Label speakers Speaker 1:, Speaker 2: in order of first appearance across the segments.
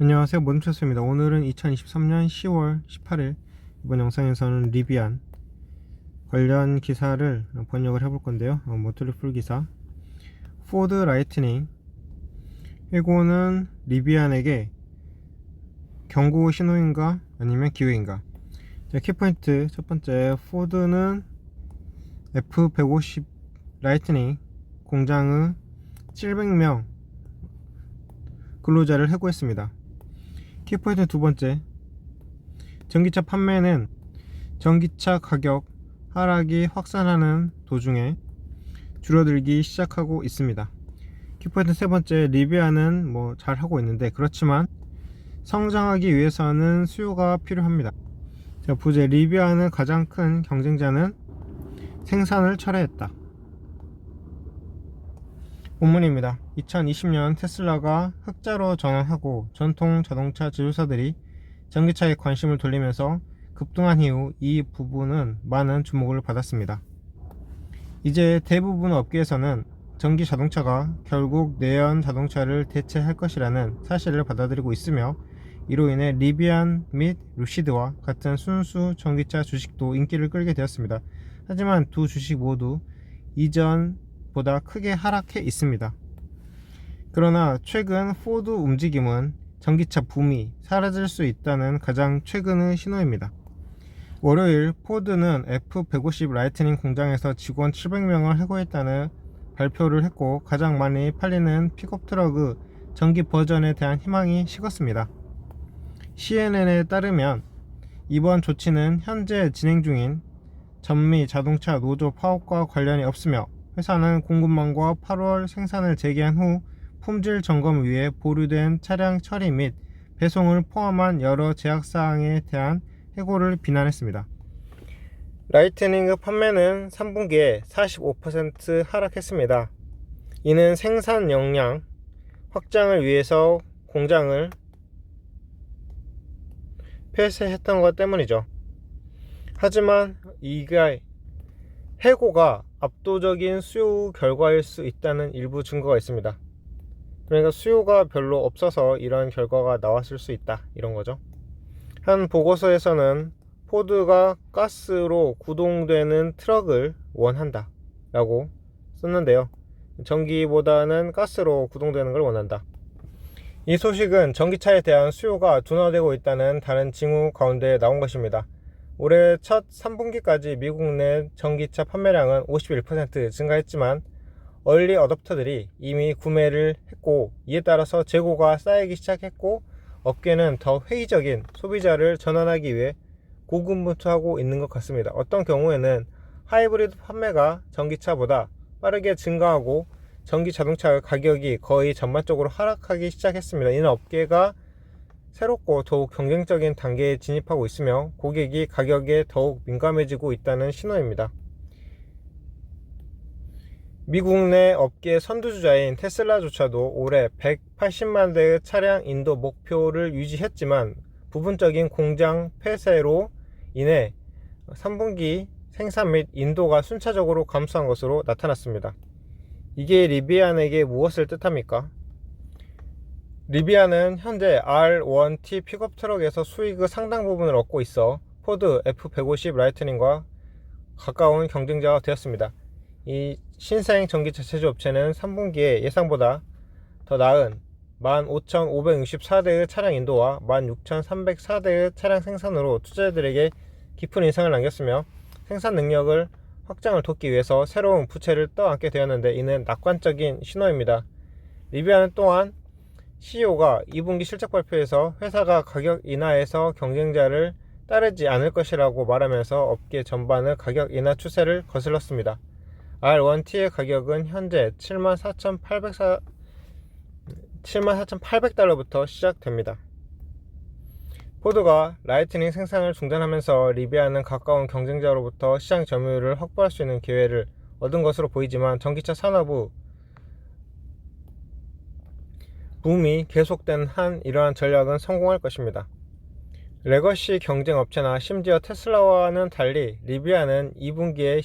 Speaker 1: 안녕하세요. 모든체스입니다. 오늘은 2023년 10월 18일 이번 영상에서는 리비안 관련 기사를 번역을 해볼 건데요. 어, 모틀리 풀 기사. 포드 라이트닝. 해고는 리비안에게 경고 신호인가 아니면 기회인가? 자, 키포인트. 첫 번째 포드는 F150 라이트닝 공장의 700명 근로자를 해고했습니다. 키포인트 두 번째 전기차 판매는 전기차 가격 하락이 확산하는 도중에 줄어들기 시작하고 있습니다. 키포인트 세 번째 리비아는 뭐 잘 하고 있는데 그렇지만 성장하기 위해서는 수요가 필요합니다. 자, 부제 리비아는 가장 큰 경쟁자는 생산을 철회했다. 본문입니다. 2020년 테슬라가 흑자로 전환하고 전통 자동차 제조사들이 전기차에 관심을 돌리면서 급등한 이후 이 부분은 많은 주목을 받았습니다. 이제 대부분 업계에서는 전기 자동차가 결국 내연 자동차를 대체할 것이라는 사실을 받아들이고 있으며 이로 인해 리비안 및 루시드와 같은 순수 전기차 주식도 인기를 끌게 되었습니다. 하지만 두 주식 모두 이전 보다 크게 하락해 있습니다. 그러나 최근 포드 움직임은 전기차 붐이 사라질 수 있다는 가장 최근의 신호입니다. 월요일 포드는 F150 라이트닝 공장에서 직원 700명을 해고했다는 발표를 했고 가장 많이 팔리는 픽업 트럭의 전기 버전에 대한 희망이 식었습니다. CNN에 따르면 이번 조치는 현재 진행 중인 전미 자동차 노조 파업과 관련이 없으며 회사는 공급망과 8월 생산을 재개한 후 품질 점검을 위해 보류된 차량 처리 및 배송을 포함한 여러 제약 사항에 대한 해고를 비난했습니다. 라이트닝 판매는 3분기에 45% 하락했습니다. 이는 생산 역량 확장을 위해서 공장을 폐쇄했던 것 때문이죠. 하지만 이가 해고가 압도적인 수요 결과일 수 있다는 일부 증거가 있습니다. 그러니까 수요가 별로 없어서 이런 결과가 나왔을 수 있다 이런 거죠. 한 보고서에서는 포드가 가스로 구동되는 트럭을 원한다 라고 썼는데요. 전기보다는 가스로 구동되는 걸 원한다. 이 소식은 전기차에 대한 수요가 둔화되고 있다는 다른 징후 가운데 나온 것입니다. 올해 첫 3분기까지 미국 내 전기차 판매량은 51% 증가했지만 얼리 어댑터들이 이미 구매를 했고 이에 따라서 재고가 쌓이기 시작했고 업계는 더 회의적인 소비자를 전환하기 위해 고군분투하고 있는 것 같습니다. 어떤 경우에는 하이브리드 판매가 전기차보다 빠르게 증가하고 전기 자동차 가격이 거의 전반적으로 하락하기 시작했습니다. 이는 업계가 새롭고 더욱 경쟁적인 단계에 진입하고 있으며 고객이 가격에 더욱 민감해지고 있다는 신호입니다. 미국 내 업계 선두주자인 테슬라조차도 올해 180만 대의 차량 인도 목표를 유지했지만 부분적인 공장 폐쇄로 인해 3분기 생산 및 인도가 순차적으로 감소한 것으로 나타났습니다. 이게 리비안에게 무엇을 뜻합니까? 리비안은 현재 R1T 픽업 트럭에서 수익의 상당 부분을 얻고 있어 포드 F150 라이트닝과 가까운 경쟁자가 되었습니다. 이 신생 전기차 제조업체는 3분기에 예상보다 더 나은 15,564대의 차량 인도와 16,304대의 차량 생산으로 투자자들에게 깊은 인상을 남겼으며 생산 능력을 확장을 돕기 위해서 새로운 부채를 떠안게 되었는데 이는 낙관적인 신호입니다. 리비아는 또한 CEO가 2분기 실적 발표에서 회사가 가격 인하에서 경쟁자를 따르지 않을 것이라고 말하면서 업계 전반의 가격 인하 추세를 거슬렀습니다. R1T의 가격은 현재 74,800 74,800달러부터 시작됩니다. 포드가 라이트닝 생산을 중단하면서 리비아는 가까운 경쟁자로부터 시장 점유율을 확보할 수 있는 기회를 얻은 것으로 보이지만 전기차 산업의 붐이 계속된 한 이러한 전략은 성공할 것입니다. 레거시 경쟁 업체나 심지어 테슬라와는 달리 리비아는 2분기에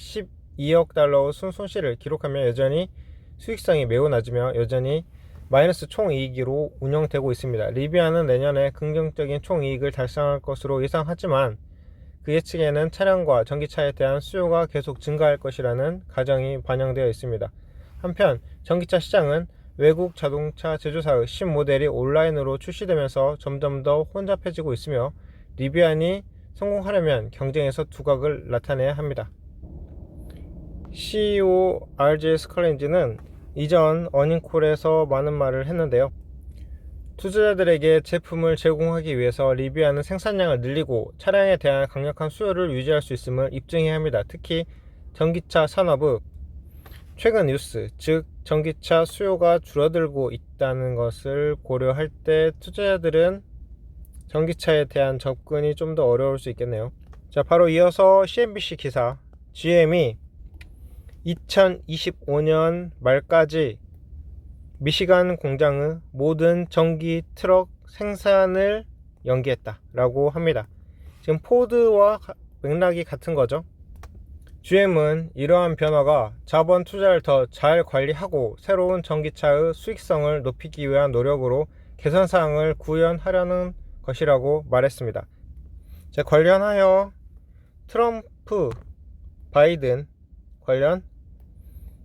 Speaker 1: 12억 달러의 순손실을 기록하며 여전히 수익성이 매우 낮으며 여전히 마이너스 총이익으로 운영되고 있습니다. 리비아는 내년에 긍정적인 총이익을 달성할 것으로 예상하지만 그 예측에는 차량과 전기차에 대한 수요가 계속 증가할 것이라는 가정이 반영되어 있습니다. 한편 전기차 시장은 외국 자동차 제조사의 신모델이 온라인으로 출시되면서 점점 더 혼잡해지고 있으며 리비안이 성공하려면 경쟁에서 두각을 나타내야 합니다. CEO RJ 스컬렌즈는 이전 어닝콜에서 많은 말을 했는데요. 투자자들에게 제품을 제공하기 위해서 리비아는 생산량을 늘리고 차량에 대한 강력한 수요를 유지할 수 있음을 입증해야 합니다. 특히 전기차 산업의 최근 뉴스, 즉 전기차 수요가 줄어들고 있다는 것을 고려할 때 투자자들은 전기차에 대한 접근이 좀 더 어려울 수 있겠네요. 자, 바로 이어서 CNBC 기사 GM이 2025년 말까지 미시간 공장의 모든 전기 트럭 생산을 연기했다라고 합니다. 지금 포드와 가- 맥락이 같은 거죠. GM은 이러한 변화가 자본 투자를 더 잘 관리하고 새로운 전기차의 수익성을 높이기 위한 노력으로 개선 사항을 구현하려는 것이라고 말했습니다. 자, 관련하여 트럼프, 바이든 관련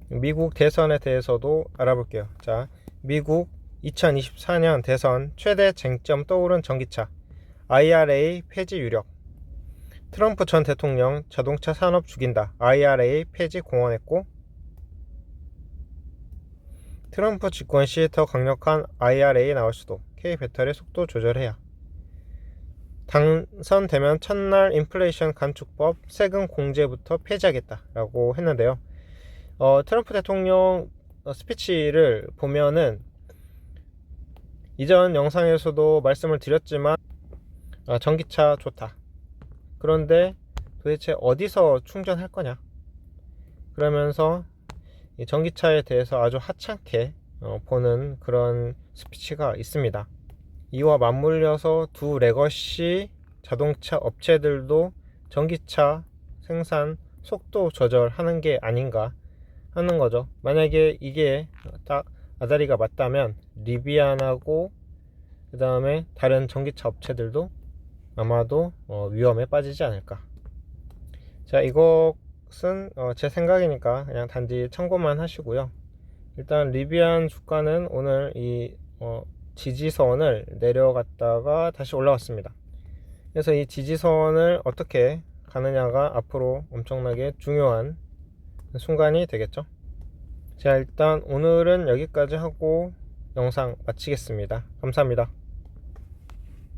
Speaker 1: 미국 대선에 대해서도 알아볼게요. 자, 미국 2024년 대선 최대 쟁점 떠오른 전기차 IRA 폐지 유력 트럼프 전 대통령 자동차 산업 죽인다 IRA 폐지 공언했고 트럼프 집권 시 더 강력한 IRA 나올 수도 K 배터리 속도 조절해야 당선되면 첫날 인플레이션 간축법 세금 공제부터 폐지하겠다라고 했는데요. 어, 트럼프 대통령 어, 스피치를 보면은 이전 영상에서도 말씀을 드렸지만 아, 전기차 좋다. 그런데 도대체 어디서 충전할 거냐? 그러면서 이 전기차에 대해서 아주 하찮게 어, 보는 그런 스피치가 있습니다. 이와 맞물려서 두 레거시 자동차 업체들도 전기차 생산 속도 조절하는 게 아닌가 하는 거죠. 만약에 이게 딱 아다리가 맞다면 리비안하고 그 다음에 다른 전기차 업체들도 아마도 어, 위험에 빠지지 않을까. 자, 이것은 어, 제 생각이니까 그냥 단지 참고만 하시고요. 일단 리비안 주가는 오늘 이 어, 지지선을 내려갔다가 다시 올라왔습니다. 그래서 이 지지선을 어떻게 가느냐가 앞으로 엄청나게 중요한 순간이 되겠죠. 자, 일단 오늘은 여기까지 하고 영상 마치겠습니다. 감사합니다.